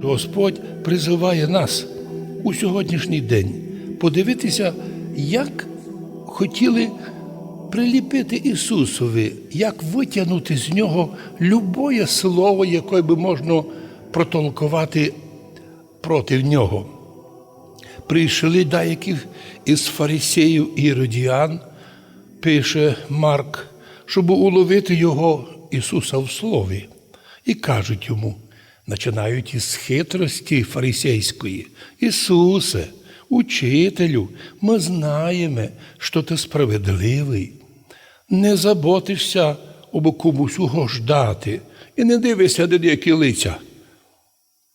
Господь призиває нас у сьогоднішній день подивитися, як хотіли приліпити Ісусові, як витягнути з нього любое слово, яке би можна протолкувати проти нього. Прийшли деякі із фарисеїв і іродіян, пише Марк, щоб уловити його Ісуса в слові, і кажуть йому, починають із хитрості фарисейської. Ісусе, учителю, ми знаємо, що ти справедливий. Не заботишся або комусь угождати і не дивишся деякі лиця.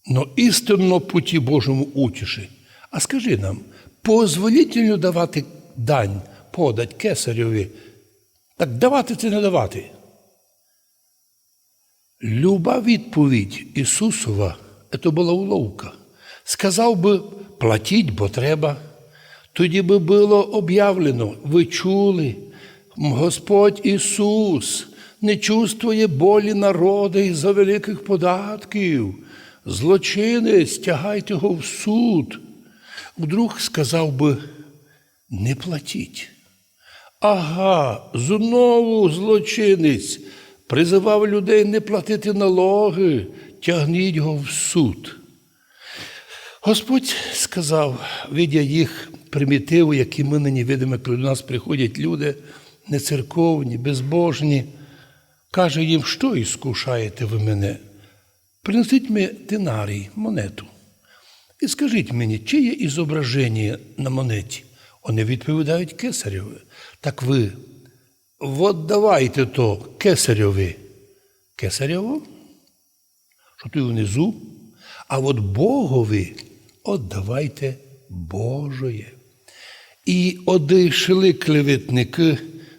Но істинно путі Божому утіши. А скажи нам, позволітельно давати дань, подать кесареві? Так давати це не давати. Люба відповідь Ісусова це була уловка. Сказав би, платіть, бо треба. Тоді би було об'явлено, ви чули, Господь Ісус не чувствує болі народу із-за великих податків. Злочинець, тягайте його в суд. Вдруг сказав би, не платіть. Ага, знову злочинець призивав людей не платити налоги, тягніть його в суд. Господь сказав, видя їх примітиву, які ми нині видимо, коли до нас приходять люди нецерковні, безбожні, каже їм, що іскушаєте ви мене? Принесіть мені динарій, монету. І скажіть мені, чи є ізображення на монеті? Вони відповідають кесареві. Так ви віддавайте то кесареві. Кесарєво? Що ти внизу? А от Богові віддавайте Божоє. І одійшли клеветники,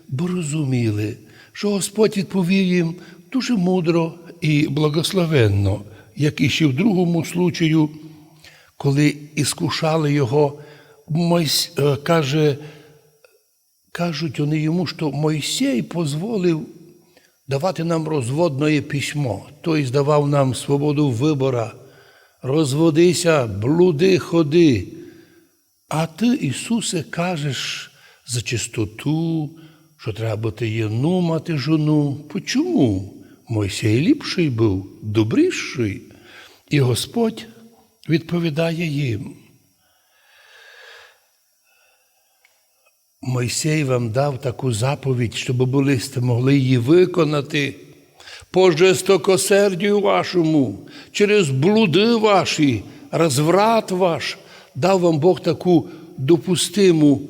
бо розуміли, що Господь відповів їм дуже мудро і благословенно, як і ще в другому случаю, коли іскушали його, Мойс, е, каже, кажуть вони йому, що Мойсей дозволив давати нам розводне письмо, тобто давав нам свободу вибора, розводися, блуди, ходи. А ти, Ісусе, кажеш за чистоту, що треба бути єну мати жону. Почому? Мойсей ліпший був, добріший. І Господь відповідає їм. Мойсей вам дав таку заповідь, щоб були могли її виконати по жестокосердію вашому, через блуди ваші, розврат ваш, дав вам Бог таку допустиму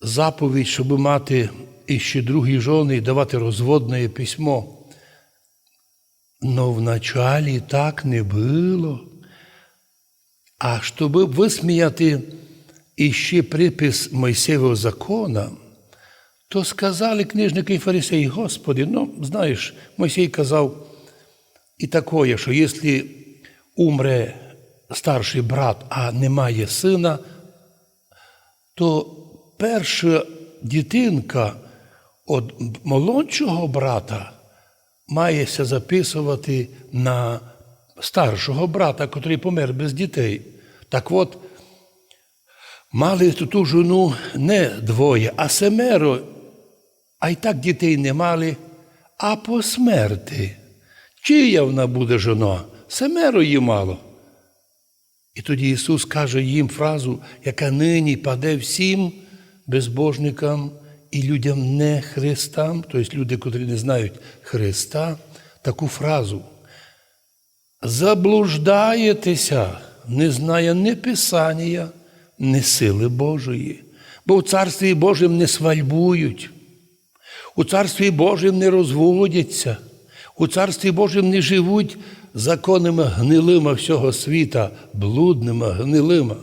заповідь, щоб мати іще другі жони і давати розводне письмо. Но вначалі так не було. А щоб висміяти іще припис Мойсеєвого закона, то сказали книжники і фарисеї, Господи, ну, знаєш, Мойсей казав і такое, що якщо умре старший брат, а немає сина, то перша дитинка від молодшого брата мається записувати на старшого брата, котрий помер без дітей. Так от, мали ту жону не двоє, а семеро, а й так дітей не мали, а по смерти. Чия вона буде жона? Семеро її мало. І тоді Ісус каже їм фразу, яка нині паде всім безбожникам і людям не Христам, тобто люди, котрі не знають Христа, таку фразу. Заблуждаєтеся, не знає ні Писання, ні сили Божої, бо в Царстві Божим не свальбують, у Царстві Божим не розводяться, у Царстві Божим не живуть законами гнилима всього світа, блудними гнилима.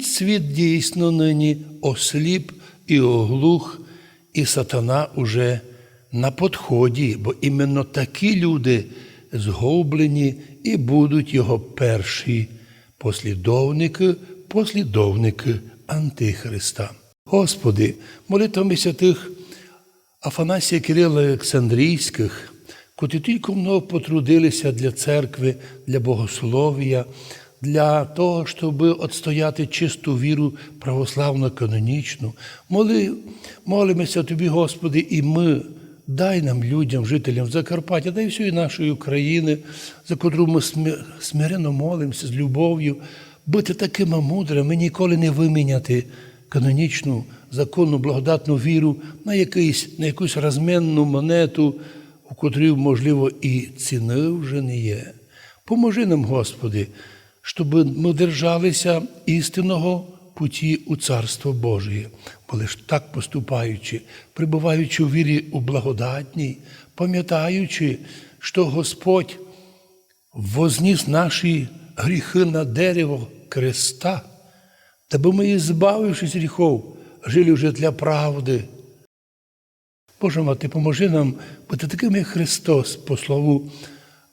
Світ дійсно нині осліп і оглух, і сатана уже на подході, бо іменно такі люди згублені і будуть його перші послідовники, послідовники Антихриста. Господи, молитвами святих Афанасія Кирила Олександрійських, котрі тільки много потрудилися для церкви, для богослов'я, для того, щоб отстояти чисту віру православну канонічну. Моли, молимося тобі, Господи, і ми. Дай нам, людям, жителям Закарпаття, дай всієї нашої України, за котру ми смиренно молимося з любов'ю, бути такими мудрими, ніколи не виміняти канонічну, законну, благодатну віру на, якийсь, на якусь розмінну монету, у котрій, можливо, і ціни вже не є. Поможи нам, Господи, щоб ми держалися істинного путі у Царство Божє, бо лиш так поступаючи, прибуваючи у вірі у благодатній, пам'ятаючи, що Господь возніс наші гріхи на дерево креста, даби ми, збавившись гріхов, жили вже для правди. Боже мати, поможи нам бути таким, як Христос, по слову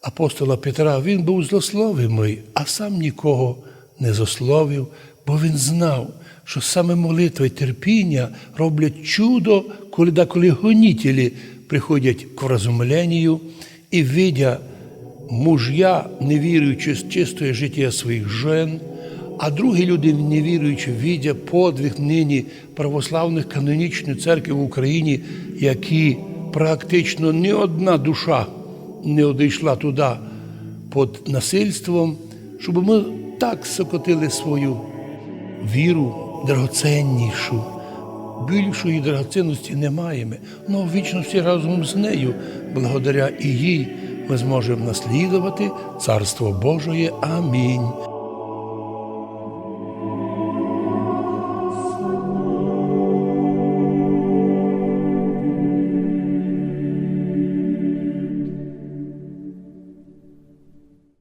апостола Петра. Він був злословимий, а сам нікого не зословив, бо він знав, що саме молитва і терпіння роблять чудо, коли деколи гонітелі приходять к вразумленню і видя муж'я, не віруючи з чистої життя своїх жен, а другі люди, не віруючи, видя подвиг нині православних канонічних церкв в Україні, які практично ні одна душа не одійшла туди під насильством, щоб ми так сокотили свою віру драгоценнішу. Більшої драгоцінності не маємо, але в вічності разом з нею, благодаря і їй, ми зможемо наслідувати Царство Божоє. Амінь.